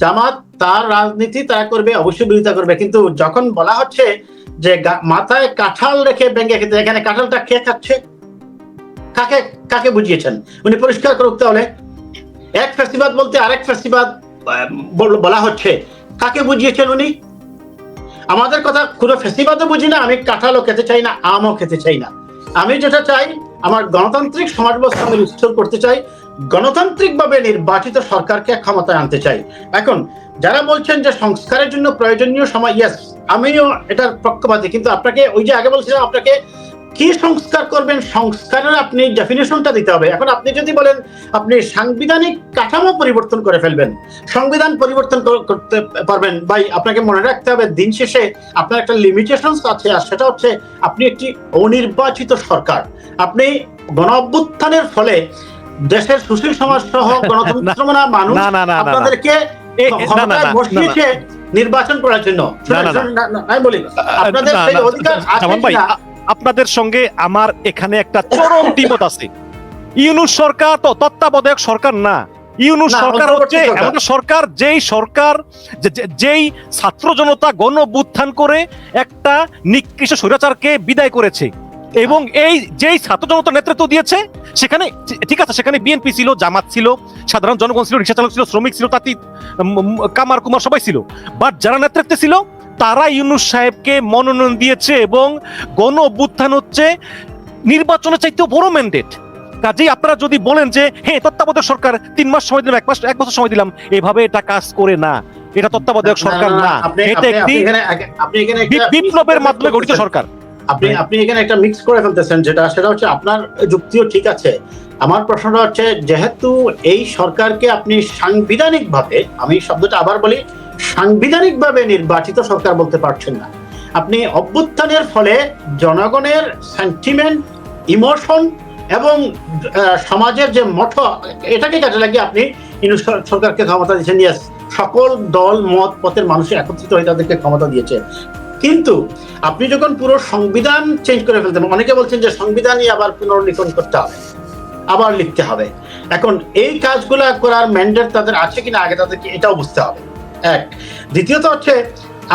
জামাত তার রাজনীতি তারা করবে, অবশ্যই বিরোধিতা করবে। কিন্তু যখন বলা হচ্ছে যে মাথায় কাঁঠাল রেখে ব্যাঙ্গে খেতে, এখানে কাঁঠালটা কে খাচ্ছে? কাকে কাকে বুঝিয়েছেন? উনি পরিষ্কার করুক তাহলে এক ফেস্টিভাল বলতে আরেক ফেস্টিভাল বলা হচ্ছে। কাকে বুঝিয়েছেন উনি? আমাদের কথা কোনো ফেস্টিভালও বুঝি না, আমি কাঁঠালও খেতে চাই না, আমও খেতে চাই না। আমি যেটা চাই, আমার গণতান্ত্রিক সমাজ ব্যবস্থা আমি করতে চাই গণতান্ত্রিকভাবে নির্বাচিত সরকারকে ক্ষমতায় আনতে চাই। এখন, যারা বলছেন যে সংস্কারের জন্য প্রয়োজনীয় সময় ইয়েস আমিও এটার পক্ষপাতী, কিন্তু আপনাকে ওই যে আগে বলছিলাম, আপনাকে কি সংস্কার করবেন, সংস্কারের আপনি ডেফিনেশনটা দিতে হবে। এখন আপনি যদি বলেন, আপনি সাংবিধানিক কাঠামো পরিবর্তন করে ফেলবেন, সংবিধান পরিবর্তন করতে পারবেন, ভাই, আপনাকে মনে রাখতে হবে, দিন শেষে আপনার একটা লিমিটেশন আছে, আর সেটা হচ্ছে আপনি একটি অনির্বাচিত সরকার। আপনি গণ অভ্যুত্থানের ফলে দেশের সুশীল সমাজ সহ গণতন্ত্রমনা মানুষ। আপনাদেরকে বসিয়েছে নির্বাচন করার জন্য। বলি আপনাদের সেই অধিকার? আপনাদের সঙ্গে আমার এখানে একটা চরম দ্বিমত আছে। ইউনুস সরকার তো তত্ত্বাবধায়ক সরকার না। ইউনুস সরকার হচ্ছে সরকার। এমন সরকার যেই সরকার যেই ছাত্র জনতা গণ করে একটা নিকৃষ্ট স্বৈরাচারকে বিদায় করেছে। এবং এই যেই ছাত্র জনতা নেতৃত্ব দিয়েছে সেখানে ঠিক আছে সেখানে বিএনপি ছিল জামাত ছিল সাধারণ জনগণ ছিল রিক্সা চালক ছিল শ্রমিক ছিল তাঁতি কামার কুমার সবাই ছিল। বাট যারা নেতৃত্বে ছিল তারা ইউনুস সাহেবকে মনোনয়ন দিয়েছে এবং গণ অভ্যুত্থান হচ্ছে নির্বাচনের চাইতেও বড় ম্যান্ডেট কাজেই আপনারা যদি বলেন যে হ্যাঁ তত্ত্বাবধায়ক সরকার তিন মাস সময় দিলাম এক মাস এক বছর সময় দিলাম এভাবে এটা কাজ করে না। এটা তত্ত্বাবধায়ক সরকার না এটা একটি বিপ্লবের মাধ্যমে গঠিত সরকার। আপনি আপনি এখানে একটা মিক্স করে ফেলতেছেন যেটা সেটা হচ্ছে আপনার যুক্তিও ঠিক আছে। আমার প্রশ্নটা হচ্ছে যেহেতু এই সরকারকে আপনি সাংবিধানিক ভাবে আমি শব্দটা আবার বলি সাংবিধানিক ভাবে নির্বাচিত সরকার বলতে পারছেন না। আপনি অভ্যুত্থানের ফলে জনগণের সেন্টিমেন্ট ইমোশন এবং সমাজের যে মঠ এটাকে কাজে লাগিয়ে আপনি সরকারকে ক্ষমতা দিয়েছেন। ইয়েস সকল দল মত পথের মানুষ একত্রিত হয়ে তাদেরকে ক্ষমতা দিয়েছে। কিন্তু আপনি যখন পুরো সংবিধান চেঞ্জ করে ফেলতেন অনেকে বলছেন যে সংবিধানই আবার পুনর্লিখন করতে হবে, আবার লিখতে হবে। এখন এই কাজগুলা করার ম্যান্ডেট তাদের আছে কিনা আগে তাদেরকে এটাও বুঝতে হবে। এক। দ্বিতীয়ত হচ্ছে,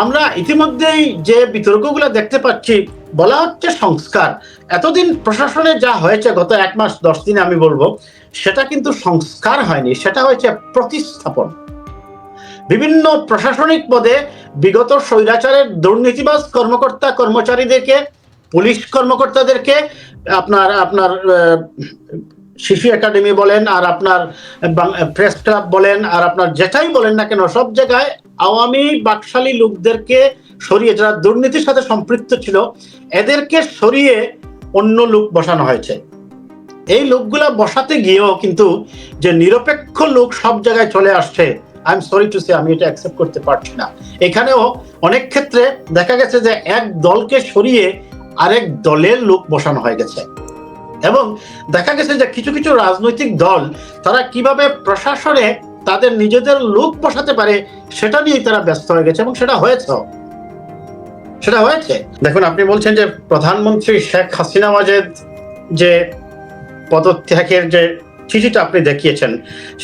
আমরা ইতিমধ্যেই যে বিতর্কগুলো দেখতে পাচ্ছি, বলা হচ্ছে সংস্কার। এতদিন প্রশাসনে যা হয়েছে, গত এক মাস, দশ দিনে আমি বলব, সেটা কিন্তু সংস্কার হয়নি, সেটা হয়েছে প্রতিস্থাপন। বিভিন্ন প্রশাসনিক পদে বিগত স্বৈরাচারের দুর্নীতিবাজ কর্মকর্তা কর্মচারীদেরকে, পুলিশ কর্মকর্তাদেরকে, আপনার আপনার শিশু একাডেমি বলেন আর আপনার প্রেস ক্লাব বলেন আর আপনার যেটাই বলেন না কেন, সব জায়গায় আওয়ামী বাকশালী লোকদেরকে সরিয়ে, যারা দুর্নীতির সাথে সম্পৃক্ত ছিল, এদেরকে সরিয়ে অন্য লোক বসানো হয়েছে। এই লোকগুলা বসাতে গিয়েও কিন্তু যে নিরপেক্ষ লোক সব জায়গায় চলে আসছে I am sorry to say আমি এটা অ্যাকসেপ্ট করতে পারছি না। এখানেও অনেক ক্ষেত্রে দেখা গেছে যে এক দলকে সরিয়ে আরেক দলের লোক বসানো হয়ে গেছে। এবং দেখা গেছে যে কিছু কিছু রাজনৈতিক দল, তারা কীভাবে প্রশাসনে তাদের নিজেদের লোক বসাতে পারে, সেটা নিয়ে তারা ব্যস্ত হয়ে গেছে এবং সেটা হয়েছে। সেটা হয়েছে। দেখুন, আপনি বলছেন যে প্রধানমন্ত্রী শেখ হাসিনা ওয়াজেদ যে পদত্যাগের যে চিঠিটা আপনি দেখিয়েছেন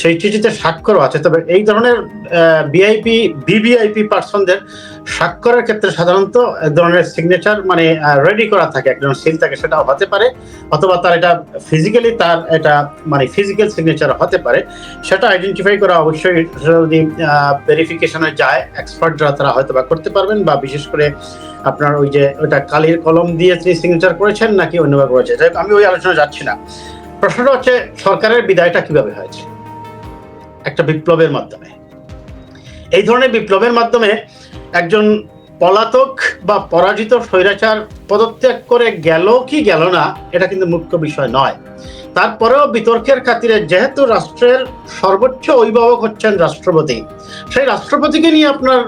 সেই চিঠিতে স্বাক্ষরও আছে। তবে এই ধরনের ভিআইপি বিভিআইপি পার্সনদের স্বাক্ষরের ক্ষেত্রে সাধারণত এক ধরনের সিগনেচার মানে রেডি করা থাকে একজন সিল থাকে সেটাও হতে পারে। অথবা তার এটা ফিজিক্যালি তার এটা মানে ফিজিক্যাল সিগনেচার হতে পারে। সেটা আইডেন্টিফাই করা অবশ্যই যদি ভেরিফিকেশনে যায় এক্সপার্ট যারা তারা হয়তো বা করতে পারবেন বা বিশেষ করে আপনার ওই যে ওটা কালির কলম দিয়ে তিনি সিগনেচার করেছেন নাকি অন্যভাবে করেছে যাই হোক, আমি ওই আলোচনা যাচ্ছি না। প্রশ্নটা হচ্ছে, সরকারের বিদায়টা কীভাবে হয়েছে? একটা বিপ্লবের মাধ্যমে। এই ধরনের বিপ্লবের মাধ্যমে একজন পলাতক বা পরাজিত স্বৈরাচার পদত্যাগ করে গেল কি গেল না, এটা কিন্তু মুখ্য বিষয় নয়। তারপরেও বিতর্কের খাতিরে যেহেতু রাষ্ট্রের সর্বোচ্চ অভিভাবক হচ্ছেন রাষ্ট্রপতি, সেই রাষ্ট্রপতিকে নিয়ে আপনার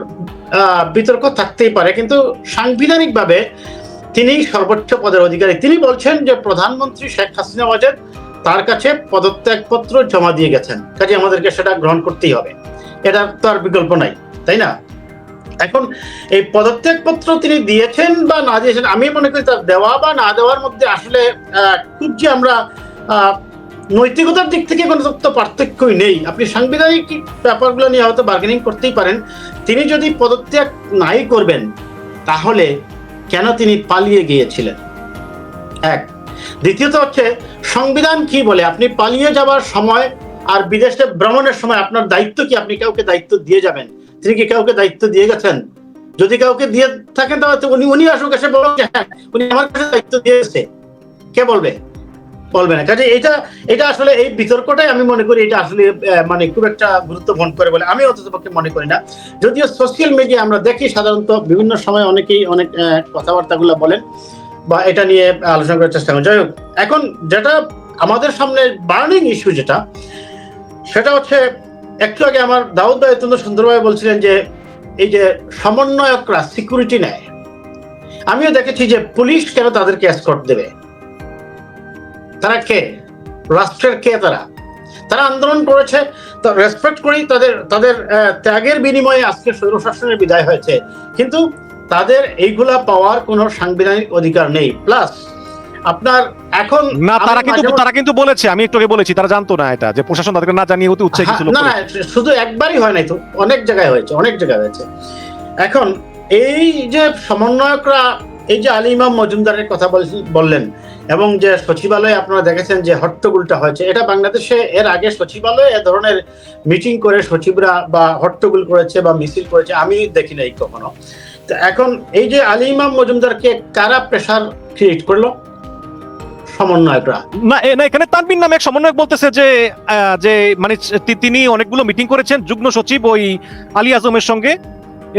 বিতর্ক থাকতেই পারে। কিন্তু সাংবিধানিকভাবে তিনি সর্বোচ্চ পদের অধিকারী। তিনি বলছেন যে, প্রধানমন্ত্রী শেখ হাসিনা ওয়াজেদ তার কাছে পদত্যাগপত্র জমা দিয়ে গেছেন। কাজে আমাদেরকে সেটা গ্রহণ করতেই হবে। এটার তো আর বিকল্প নাই, তাই না? এখন এই পদত্যাগপত্র তিনি দিয়েছেন বা না দিয়েছেন, আমি মনে করি তার দেওয়া বা না দেওয়ার মধ্যে আসলে খুব যে আমরা নৈতিকতার দিক থেকে কোনো তথ্য পার্থক্যই নেই। আপনি সাংবিধানিক ব্যাপারগুলো নিয়ে হয়তো বার্গেনিং করতেই পারেন। তিনি যদি পদত্যাগ নাই করবেন, তাহলে কেন তিনি পালিয়ে গিয়েছিলেন? এক দ্বিতীয়ত হচ্ছে, সংবিধান কি বলে? আপনি পালিয়ে যাবার সময় আর বিদেশে ভ্রমণের সময় আপনার দায়িত্ব কি? আপনি কাউকে দায়িত্ব দিয়ে যাবেন। তিনি কি কাউকে দায়িত্ব দিয়ে গেছেন? যদি কাউকে দিয়ে থাকেন তাহলে উনি উনি আসুক এসে বলুন যে হ্যাঁ উনি আমার কাছে দায়িত্ব দিয়েছে। কে বলবে? বলবে না। কাজে এটা এটা আসলে এই বিতর্কটাই আমি মনে করি এটা আসলে মানে খুব একটা গুরুত্ব বহন করে বলে আমি অন্তত পক্ষে মনে করি না। যদিও সোশ্যাল মিডিয়া আমরা দেখি সাধারণত বিভিন্ন সময় অনেকেই অনেক কথাবার্তাগুলো বলেন। বা এটা নিয়ে আলোচনা করার চেষ্টা করেন। যাই হোক, এখন যেটা আমাদের সামনে বার্নিং ইস্যু যেটা, সেটা হচ্ছে একটু আগে আমার দাউদ ভাই অত্যন্ত সুন্দরভাবে বলছিলেন যে, এই যে সমন্বয়করা সিকিউরিটি নেয়। আমিও দেখেছি যে পুলিশ কেন তাদেরকে এসকর্ট দেবে? তারা কে? রাষ্ট্রের কে তারা? তারা আন্দোলন করেছে রেসপেক্ট করি তাদের তাদের ত্যাগের বিনিময়ে আজকে স্বৈরশাসনের বিদায় হয়েছে। কিন্তু তাদের এইগুলা পাওয়ার কোনো সাংবিধানিক অধিকার নেই। প্লাস আপনার এখন না তারা কিন্তু তারা কিন্তু বলেছে আমি একটু আগে বলেছি তারা জানতো না এটা যে প্রশাসন তাদেরকে না জানিয়ে অতি উৎসাহী কিছু হ্যাঁ, না শুধু একবারই হয় নাই তো অনেক জায়গায় হয়েছে অনেক জায়গায় হয়েছে। এখন এই যে সমন্বয়করা এই যে আলী ইমাম মজুমদারের কথা বল- বললেন এবং যে সচিবালয়ে আপনারা দেখেছেন যে হট্টগোলটা হয়েছে এটা বাংলাদেশে এর আগে সচিবালয়ে এ ধরনের মিটিং করে সচিবরা বা হট্টগোল করেছে বা মিছিল করেছে আমি দেখি নাই কখনো। এখন এই যে আলী ইমাম মজুমদারকে কারা প্রেশার ক্রিয়েট করল? সমন্বয়করা। না না, এখানে তানবিন নামে এক সমন্বয়ক বলতেছে যে যে মানে তিনি অনেকগুলো মিটিং করেছেন, যুগ্ম সচিব ওই আলী আজমের সঙ্গে।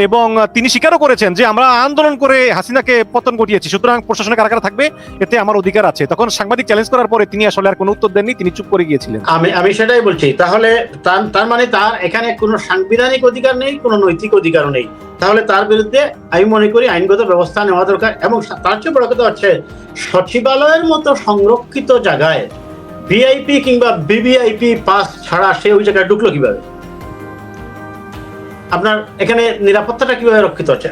এবং তিনি স্বীকারও করেছেন যে আমরা আন্দোলন করে হাসিনাকে পতন ঘটিয়েছি। সুতরাং প্রশাসনে কারা থাকবে, এতে আমার অধিকার আছে। তখন সাংবাদিক চ্যালেঞ্জ করার পরে তিনি আসলে আর কোনো উত্তর দেননি, তিনি চুপ করে গিয়েছিলেন। আমি আমি সেটাই বলছি। তাহলে তার মানে তার এখানে কোনো সাংবিধানিক অধিকার নেই, কোনো নৈতিক অধিকারও নেই। তাহলে তার বিরুদ্ধে আমি মনে করি আইনগত ব্যবস্থা নেওয়া দরকার এবং তার চেয়ে বড় কথা হচ্ছে, সচিবালয়ের মতো সংরক্ষিত জায়গায় ভিআইপি কিংবা বিবিআইপি পাস ছাড়া সে ওই জায়গায় ঢুকলো কীভাবে? আপনার এখানে নিরাপত্তাটা কীভাবে রক্ষিত হচ্ছে?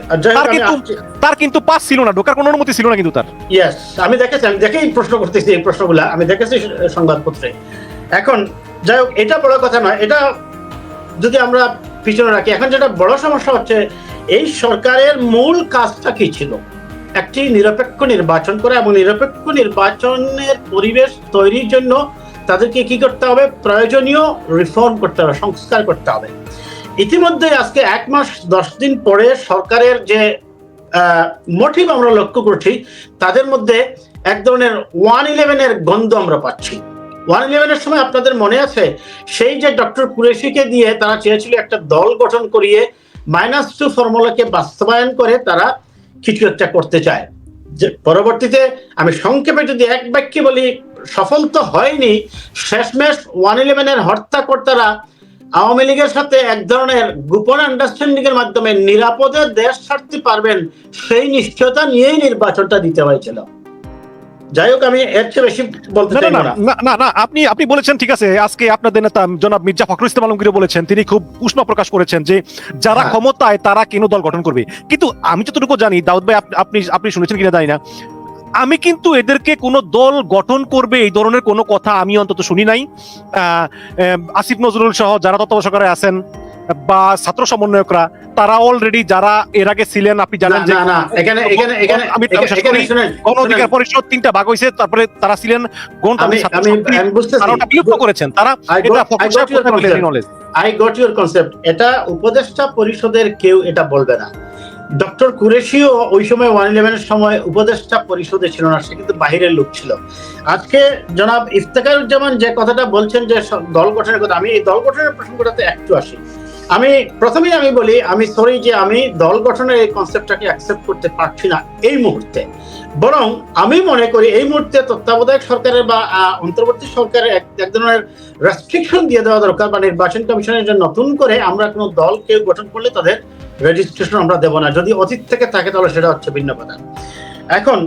তার কিন্তু পাস ছিল না ঢোকার কোনো অনুমতি ছিল না কিন্তু তার। ইয়েস আমি দেখেছি আমি দেখেই প্রশ্ন করতেছি এই প্রশ্নগুলা আমি দেখেছি সংবাদপত্রে। এখন যাই হোক এটা বড় কথা নয় এটা যদি আমরা পিছনে রাখি এখন যেটা বড় সমস্যা হচ্ছে এই সরকারের মূল কাজটা কি ছিল? একটি নিরপেক্ষ নির্বাচন করা এবং নিরপেক্ষ নির্বাচনের পরিবেশ তৈরির জন্য তাদেরকে কি করতে হবে? প্রয়োজনীয় রিফর্ম করতে হবে সংস্কার করতে হবে। ইতিমধ্যে আজকে এক মাস, দশ দিন পরে সরকারের যে মোটিভ আমরা লক্ষ্য করছি, তাদের মধ্যে এক ধরনের ওয়ান ইলেভেনের গন্ধ আমরা পাচ্ছি। ওয়ান ইলেভেনের সময় আপনাদের মনে আছে? সেই যে ডক্টর কুরেশিকে দিয়ে তারা চেয়েছিল একটা দল গঠন করিয়ে মাইনাস টু ফর্মুলাকে বাস্তবায়ন করে তারা কিছু একটা করতে চায়। যে, পরবর্তীতে আমি সংক্ষেপে যদি এক বাক্যে বলি, সফল তো হয়নি, শেষমেশ ওয়ান ইলেভেনের হত্যাকর্তারা আওয়ামী লীগের সাথে এক ধরনের গোপন আন্ডারস্ট্যান্ডিং এর মাধ্যমে নিরাপদে দেশ ছাড়তে পারবেন সেই নিশ্চয়তা নিয়েই নির্বাচনটা দিতে হয়েছিল। যাই হোক আমি এর চেয়ে বেশি বলতে চাই না না না। আপনি আপনি বলেছেন ঠিক আছে আজকে আপনাদের নেতা জনাব মির্জা ফখরুল ইসলাম আলমগীর বলেছেন তিনি খুব উষ্ণ প্রকাশ করেছেন যে যারা হ্যাঁ। ক্ষমতায় তারা কেন দল গঠন করবে। কিন্তু আমি যতটুকু জানি দাউদ ভাই আপনি আপনি শুনেছেন কিনা জানি না আমি কিন্তু এদেরকে কোনো দল গঠন করবে এই ধরনের কোনো কথা আমি অন্তত শুনি নাই। আহ, আসিফ নজরুল সহ যারা তত্ত্বাবধায়করা আছেন বা ছাত্র সমন্বয়করা তারা অলরেডি যারা এর আগে ছিলেন আপনি জানেন যে গণ অধিকার পরিষদ তিনটা ভাগ হয়েছে তারপরে তারা ছিলেন বিলুপ্ত করেছেন। তারা? আই গট ইউর কনসেপ্ট এটা উপদেষ্টা পরিষদের কেউ এটা বলবে না। ডক্টর কুরেশিও ওই সময় ওয়ান ইলেভেনের সময় উপদেষ্টা পরিষদে ছিল না, সে কিন্তু বাহিরের লোক ছিল। আজকে জনাব ইফতেখারুজ্জামান যে কথাটা বলছেন যে দল গঠনের কথা, আমি এই দল গঠনের প্রসঙ্গটাতে একটু আসি। আমি প্রথমেই আমি বলি, আমি সরি যে আমি দল গঠনের এই কনসেপ্টটাকে অ্যাকসেপ্ট করতে পারছি না এই মুহূর্তে। বরং আমি মনে করি এই মুহূর্তে তত্ত্বাবধায়ক সরকারের বা অন্তর্বর্তী সরকারের এক ধরনের রেস্ট্রিকশন দিয়ে দেওয়া দরকার বা নির্বাচন কমিশনের জন্য। নতুন করে আমরা কোনো দল কেউ গঠন করলে তাদের রেজিস্ট্রেশন আমরা দেব না। যদি অতীত থেকে থাকে তাহলে সেটা হচ্ছে ভিন্ন কথা। এখন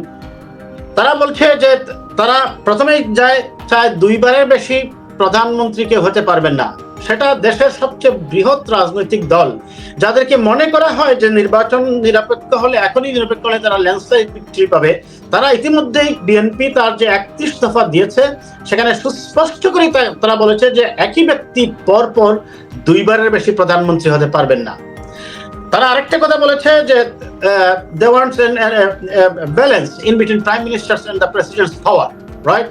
তারা বলছে যে তারা প্রথমেই যায়, চায় দুইবারের বেশি প্রধানমন্ত্রীকে হতে পারবেন না। সেটা দেশের সবচেয়ে বৃহৎ রাজনৈতিক দল। যাদেরকে মনে করা হয় যে নির্বাচন নিরপেক্ষ হলে এখনই নিরপেক্ষ হলে তারা ল্যান্ডস্লাইড বিক্রি পাবে। তারা ইতিমধ্যেই বিএনপি তার যে একত্রিশ দফা দিয়েছে, সেখানে সুস্পষ্ট করে তারা বলেছে যে একই ব্যক্তি পর পর দুইবারের বেশি প্রধানমন্ত্রী হতে পারবেন না। তারা আরেকটা কথা বলেছে যে they wants balance in between prime minister and the presidents power right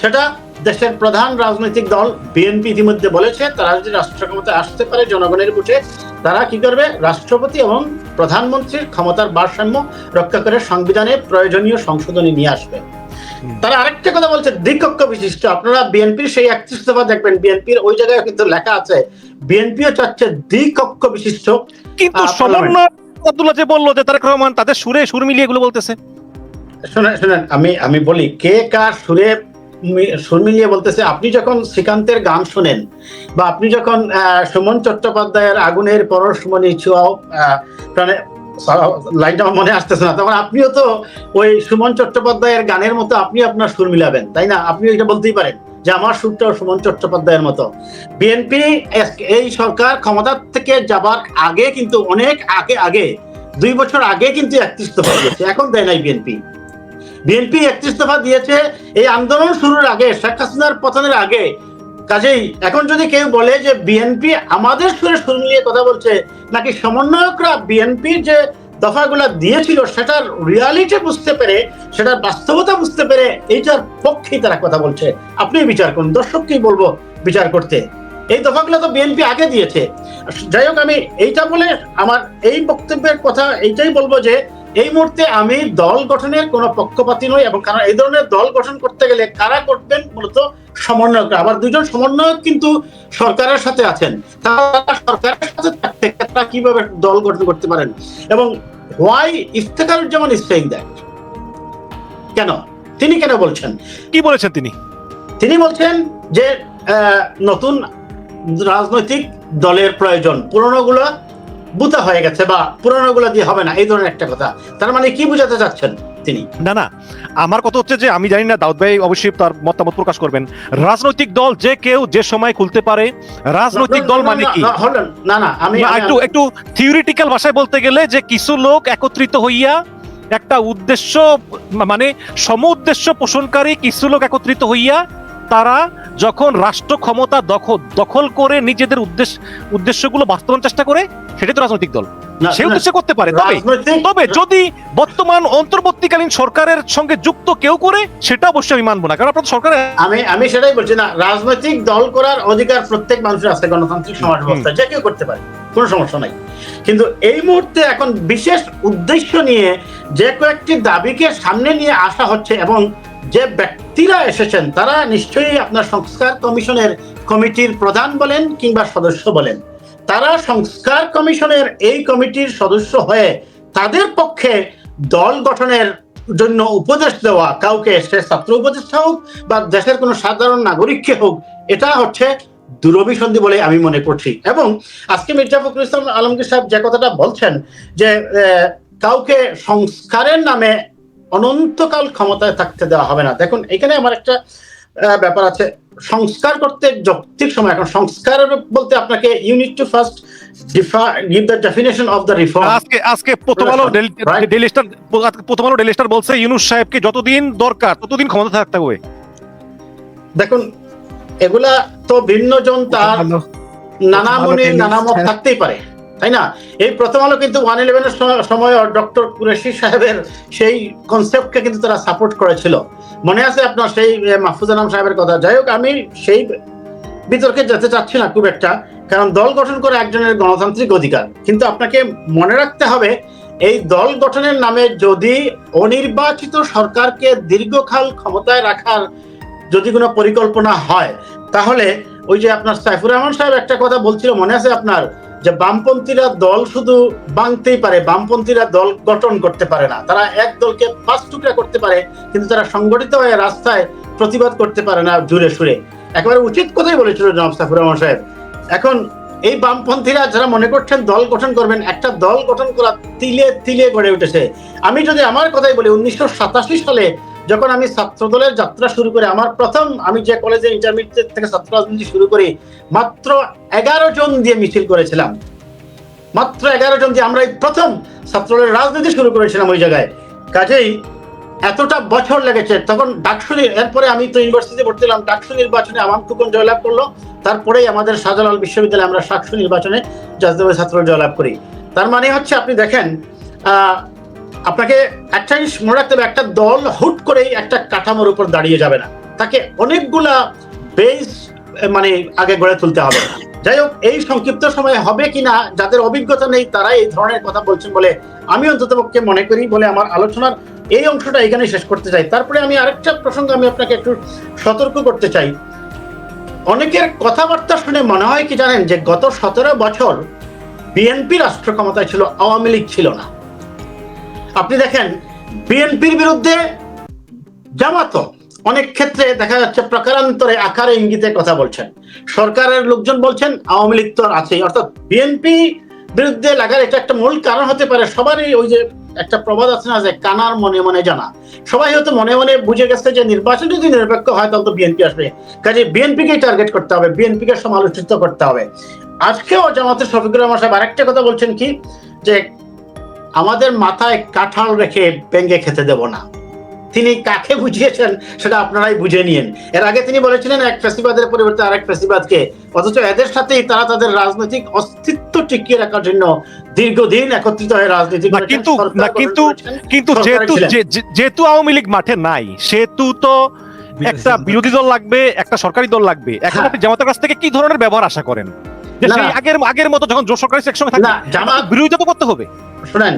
সেটা দেশের প্রধান রাজনৈতিক দল বিএনপি ইতিমধ্যে বলেছে, তারা যদি রাষ্ট্র ক্ষমতায় আসতে পারে জনগণের বুঝে তারা কি করবে রাষ্ট্রপতি এবং প্রধানমন্ত্রীর ক্ষমতার ভারসাম্য রক্ষা করে সংবিধানে প্রয়োজনীয় সংশোধনী নিয়ে আসবে। তারা আরেকটা কথা বলছে দ্বিকক্ষ বিশিষ্ট। আপনারা বিএনপির সেই একত্রিশ দফা দেখবেন বিএনপির ওই জায়গায় কিন্তু লেখা আছে বিএনপিও চাচ্ছে দ্বিকক্ষ বিশিষ্ট কিন্তু সমন্বয় আব্দুল্লাহ যে বলল যে তারেক রহমান তাদের সুরে সুর মিলিয়ে এগুলো বলতেছে। শোনেন শোনেন আমি আমি বলি কে কার সুরে সুর মিলিয়ে বলতেছে আপনি যখন শ্রীকান্তের গান শুনেন বা আপনি যখন আহ, সুমন চট্টোপাধ্যায়ের আগুনের পরশমণি ছোঁয়াও প্রাণে লাইনটা আমার মনে আসতেছে না। তখন আপনিও তো ওই সুমন চট্টোপাধ্যায়ের গানের মতো আপনি আপনার সুর মিলাবেন, তাই না? আপনি এটা বলতেই পারেন যে আমার সুরটাও সুমন চট্টোপাধ্যায়ের মতো। বিএনপি এই সরকার ক্ষমতার থেকে যাবার আগে কিন্তু অনেক আগে আগে, দুই বছর আগে কিন্তু একত্রিশ দিয়েছে, এখন দেয় নাই বিএনপি। বিএনপি একত্রিশ দফা দিয়েছে, এই আন্দোলন শুরুর আগে, শেখ হাসিনার পতনের আগে কাজেই এখন যদি কেউ বলে যে বিএনপি আমাদের সুরে সুর মিলিয়ে কথা বলছে, নাকি সমন্বয়করা বিএনপির যে দফাগুলো দিয়েছিল সেটার রিয়ালিটি বুঝতে পেরে, সেটার বাস্তবতা বুঝতে পেরে এইটার পক্ষেই তারা কথা বলছে। আপনি বিচার করুন দর্শককেই বলব বিচার করতে? এই দফাগুলো তো বিএনপি আগে দিয়েছে। যাই হোক, আমি এইটা বলে আমার এই বক্তব্যের কথা, এইটাই বলব যে এই মুহূর্তে আমি দল গঠনের কোনো পক্ষপাতী নই এবং কারণ এই ধরনের দল গঠন করতে গেলে কারা করবেন মূলত সমন্বয়করা। আবার দুজন সমন্বয়ক কিন্তু সরকারের সাথে আছেন। তারা সরকারের সাথে থাকতে তারা কীভাবে দল গঠন করতে পারেন? এবং why Iftekharuzzaman is saying that কেন? তিনি কেন বলছেন? কি বলেছেন তিনি? তিনি বলছেন যে আহ, নতুন রাজনৈতিক দলের প্রয়োজন। পুরনোগুলো বুতা হয়ে গেছে বা পুরনোগুলো দিয়ে হবে না এই ধরনের একটা কথা। তার মানে কি বোঝাতে চাচ্ছেন তিনি? না না আমার কথা হচ্ছে যে আমি জানি না দাউদ ভাই অবশ্যই তার মতামত প্রকাশ করবেন। রাজনৈতিক দল যে কেউ যে সময় খুলতে পারে রাজনৈতিক দল মানে কি? না, না না আমি একটু একটু থিওরিটিক্যাল ভাষায় বলতে গেলে যে কিছু লোক একত্রিত হইয়া একটা উদ্দেশ্য মানে সম উদ্দেশ্য পোষণকারী কিছু লোক একত্রিত হইয়া তারা যখন রাষ্ট্র ক্ষমতা দখল দখল করে নিজেদের উদ্দেশ্য উদ্দেশ্যগুলো বাস্তবায়ন চেষ্টা করে সেটাই তো রাজনৈতিক দল। সে উদ্দেশ্য করতে পারে। তবে তবে যদি বর্তমান অন্তর্বর্তীকালীন সরকারের সঙ্গে যুক্ত কেউ করে সেটা অবশ্যই আমি মানবো না। কারণ আপনার সরকারের আমি আমি সেটাই বলছি না রাজনৈতিক দল করার অধিকার প্রত্যেক মানুষের আছে গণতান্ত্রিক সমাজ ব্যবস্থা যে কেউ করতে পারে কোনো সমস্যা নাই। কিন্তু এই মুহূর্তে এখন বিশেষ উদ্দেশ্য নিয়ে যে কয়েকটি দাবিকে সামনে নিয়ে আসা হচ্ছে এবং যে ব্যক্তিরা এসেছেন, তারা নিশ্চয়ই আপনার সংস্কার কমিশনের কমিটির প্রধান বলেন কিংবা সদস্য বলেন। তারা সংস্কার কমিশনের এই কমিটির সদস্য হয়ে তাদের পক্ষে দল গঠনের জন্য উপদেশ দেওয়া, কাউকে সে ছাত্র উপদেষ্টা হোক বা দেশের কোনো সাধারণ নাগরিককে হোক, এটা হচ্ছে দুরভিসন্ধি বলে আমি মনে করছি। এবং আজকে মির্জা ফখরুল ইসলাম আলমগীর সাহেব যে কথাটা বলছেন যে কাউকে সংস্কারের নামে অনন্তকাল ক্ষমতায় থাকতে দেওয়া হবে না। দেখুন এখানে আমার একটা ব্যাপার আছে। সংস্কার করতে যৌক্তিক সময়। এখন সংস্কার বলতে আপনাকে you need to first give the definition of the reform আজকে আজকে প্রথম আলো ডেলি- Right. প্রথম আলো ডেলি স্টার বলছে ইউনুস সাহেবকে যতদিন দরকার ততদিন ক্ষমতা থাকতে হবে। দেখুন এগুলা তো ভিন্ন জন তার নানা মনে নানা মত থাকতেই পারে। তাই না? এই প্রথম আলো কিন্তু ওয়ান ইলেভেনের সময় ডক্টর কুরেশি সাহেবের সেই কনসেপ্টকে কিন্তু তারা সাপোর্ট করেছিল। মনে আছে আপনার সেই মাহফুজ সাহেবের কথা? যাই হোক, আমি সেই বিতর্কে যেতে চাচ্ছি না খুব একটা, কারণ দল গঠন করা একজনের গণতান্ত্রিক অধিকার। কিন্তু আপনাকে মনে রাখতে হবে, এই দল গঠনের নামে যদি অনির্বাচিত সরকারকে দীর্ঘকাল ক্ষমতায় রাখার যদি কোনো পরিকল্পনা হয়, তাহলে ওই যে আপনার সাইফুর রহমান সাহেব একটা কথা বলছিল, মনে আছে আপনার? যে বামপন্থীরা দল শুধু বাংতেই পারে, বামপন্থীরা দল গঠন করতে পারে না। তারা এক দলকে পাঁচ টুকরা করতে পারে, কিন্তু তারা সংগঠিত হয়ে রাস্তায় প্রতিবাদ করতে পারে না জুড়ে সুরে। একেবারে উচিত কথাই বলেছিল জনাব সাইফুর রহমান সাহেব। এখন এই বামপন্থীরা যারা মনে করছেন দল গঠন করবেন, একটা দল গঠন করা তিলে তিলে গড়ে উঠেছে। আমি যদি আমার কথাই বলি, উনিশশো সাতাশি সালে যখন আমি ছাত্র দলের যাত্রা শুরু করি আমার প্রথম আমি যে কলেজে ইন্টারমিডিয়েট থেকে ছাত্র রাজনীতি শুরু করি, মাত্র এগারো জন দিয়ে মিছিল করেছিলাম। মাত্র এগারো জন দিয়ে আমরা এই প্রথম ছাত্রদলের রাজনীতি শুরু করেছিলাম ওই জায়গায়। কাজেই এতটা বছর লেগেছে, তখন ডাকসু নি- এরপরে আমি তো ইউনিভার্সিটিতে ভর্তি হলাম, ডাকসু নির্বাচনে আমার টুকুন জয়লাভ করল। তারপরেই আমাদের শাহজালাল বিশ্ববিদ্যালয়ে আমরা সাকসু নির্বাচনে জাজদেবের ছাত্র জয়লাভ করি। তার মানে হচ্ছে আপনি দেখেন আপনাকে একটা জিনিস মনে রাখতে হবে, একটা দল হুট করেই একটা কাঠামোর উপর দাঁড়িয়ে যাবে না। তাকে অনেকগুলা বেস মানে আগে গড়ে তুলতে হবে। যাই হোক, এই সংক্ষিপ্ত সময়ে হবে কিনা, যাদের অভিজ্ঞতা নেই তারাই এই ধরনের কথা বলছেন বলে আমি অন্তত পক্ষে মনে করি বলে আমার আলোচনার এই অংশটা এখানে শেষ করতে চাই। তারপরে আমি আরেকটা প্রসঙ্গ আমি আপনাকে একটু সতর্ক করতে চাই। অনেকের কথাবার্তা শুনে মনে হয় কি জানেন যে, গত সতেরো বছর বিএনপি রাষ্ট্র ক্ষমতায় ছিল, আওয়ামী লীগ ছিল না। আপনি দেখেন, বিএনপির বিরুদ্ধে জামাত অনেক ক্ষেত্রে দেখা যাচ্ছে প্রকারান্তরে আকারে ইঙ্গিতে কথা বলছেন। সরকারের লোকজন বলছেন, আওয়ামী লীগ তো আছেই। অর্থাৎ বিএনপি বিরুদ্ধে লাগার এটা একটা মূল কারণ হতে পারে। সবারই ওই যে একটা প্রবাদ আছে না, যে কানার মনে মনে জানা। সবাই হয়তো মনে মনে বুঝে গেছে যে নির্বাচন যদি নিরপেক্ষ হয়, তাহলে তো বিএনপি আসবে। কাজে বিএনপিকেই টার্গেট করতে হবে, বিএনপিকে সমালোচিত করতে হবে। আজকেও জামাতের শফিকুর রহমান সাহেব আরেকটা কথা বলছেন কি, যে আমাদের মাথায় কাঁঠাল রেখে পেঙ্গে খেতে দেব না। তিনি কাকে বুঝিয়েছেন সেটা আপনারাই বুঝে নিন এর আগে তিনি বলেছিলেন এক ফেসিবাদের পরিবর্তে আরেক ফেসিবাদকে অথচ এদের সাথেই তারা তাদের রাজনৈতিক অস্তিত্ব টিকিয়ে রাখার জন্য দীর্ঘদিন একত্রিত হয়ে রাজনীতি কিন্তু না কিন্তু কিন্তু যেহেতু যেহেতু আওয়ামী লীগ মাঠে নাই সেহেতু তো একটা বিরোধী দল লাগবে একটা সরকারি দল লাগবে। এখন হ্যাঁ। আপনি জামাতের কাছ থেকে কি ধরনের ব্যবহার আশা করেন? যে সেই আগের আগের মতো যখন জোর সরকারি সেকশনে থাকে না জামাত বিরোধিতা তো করতে হবে। শুনেন